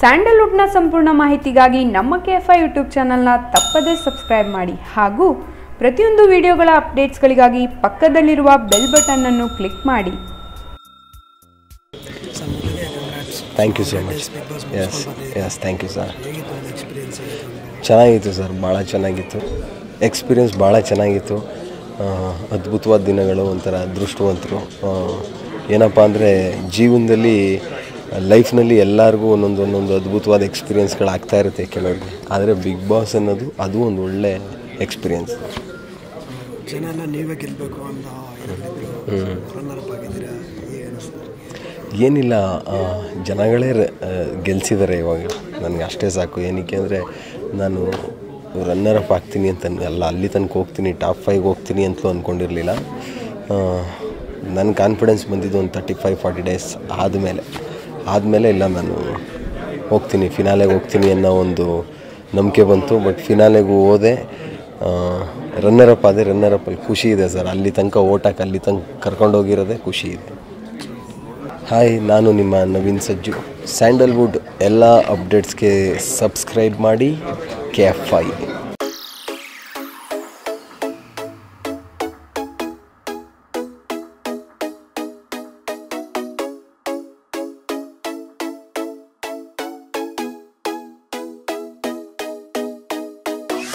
ಸ್ಯಾಂಡಲ್ವುಡ್ನ ಸಂಪೂರ್ಣ ಮಾಹಿತಿಗಾಗಿ ನಮ್ಮ ಕೆ ಎಫ್ ಐ ಯೂಟ್ಯೂಬ್ ಚಾನಲ್ನ ತಪ್ಪದೇ ಸಬ್ಸ್ಕ್ರೈಬ್ ಮಾಡಿ ಹಾಗೂ ಪ್ರತಿಯೊಂದು ವಿಡಿಯೋಗಳ ಅಪ್ಡೇಟ್ಸ್ಗಳಿಗಾಗಿ ಪಕ್ಕದಲ್ಲಿರುವ ಬೆಲ್ ಬಟನ್ ಅನ್ನು ಕ್ಲಿಕ್ ಮಾಡಿ. Thank you so much yes yes thank you sir ಚೆನ್ನಾಗಿತ್ತು ಸರ್, ಭಾಳ ಚೆನ್ನಾಗಿತ್ತು. ಎಕ್ಸ್ಪೀರಿಯನ್ಸ್ ಭಾಳ ಚೆನ್ನಾಗಿತ್ತು. ಅದ್ಭುತವಾದ ದಿನಗಳು ಒಂಥರ ಅದೃಷ್ಟವಂತರು. ಏನಪ್ಪ ಅಂದರೆ ಜೀವನದಲ್ಲಿ ಲೈಫ್ನಲ್ಲಿ ಎಲ್ಲರಿಗೂ ಒಂದೊಂದು ಒಂದೊಂದು ಅದ್ಭುತವಾದ ಎಕ್ಸ್ಪೀರಿಯನ್ಸ್ಗಳು ಆಗ್ತಾ ಇರುತ್ತೆ ಕೆಲವರಿಗೆ. ಆದರೆ ಬಿಗ್ ಬಾಸ್ ಅನ್ನೋದು ಅದು ಒಂದು ಒಳ್ಳೆ ಎಕ್ಸ್ಪೀರಿಯೆನ್ಸ್. ಜನ ನೀವೇ ಗೆಲ್ಲಬೇಕು ಅಂತ ಏನಿಲ್ಲ ಜನಗಳೇ ಗೆಲ್ಸಿದ್ದಾರೆ ಇವಾಗ. ನನಗೆ ಅಷ್ಟೇ ಸಾಕು. ಏನಕ್ಕೆ ಅಂದರೆ ನಾನು ರನ್ನರ್ ಅಪ್ ಆಗ್ತೀನಿ ಅಂತ ಅಲ್ಲ ಅಲ್ಲಿ ತನಕ ಹೋಗ್ತೀನಿ ಟಾಪ್ ಫೈವ್ ಹೋಗ್ತೀನಿ ಅಂತಲೂ ಅಂದ್ಕೊಂಡಿರಲಿಲ್ಲ ನನ್ನ ಕಾನ್ಫಿಡೆನ್ಸ್ ಬಂದಿದ್ದು ಒಂದು ತರ್ಟಿ ಫೈವ್ ಫಾರ್ಟಿ ಡೇಸ್ ಆದಮೇಲೆ. ಆದಮೇಲೆ ಇಲ್ಲ, ನಾನು ಹೋಗ್ತೀನಿ ಫಿನಾಲೆಗೆ ಹೋಗ್ತೀನಿ ಅನ್ನೋ ಒಂದು ನಂಬಿಕೆ ಬಂತು. ಬಟ್ ಫಿನಾಲೆಗೂ ಹೋದೆ. ರನ್ನರ್ ಅಪ್ ಆದರೆ ರನ್ನರ್ ಅಪ್ಪಲ್ಲಿ ಖುಷಿ ಇದೆ ಸರ್. ಅಲ್ಲಿ ತನಕ ಓಟಕ್ಕೆ, ಅಲ್ಲಿ ತನಕ ಕರ್ಕೊಂಡೋಗಿರೋದೇ ಖುಷಿ ಇದೆ. ಹಾಯ್ ನಾನು ನಿಮ್ಮ ನವೀನ್ ಸಜ್ಜು. ಸ್ಯಾಂಡಲ್ವುಡ್ ಎಲ್ಲ ಅಪ್ಡೇಟ್ಸ್ಗೆ ಸಬ್ಸ್ಕ್ರೈಬ್ ಮಾಡಿ ಕೆ ಎಫ್ ಐ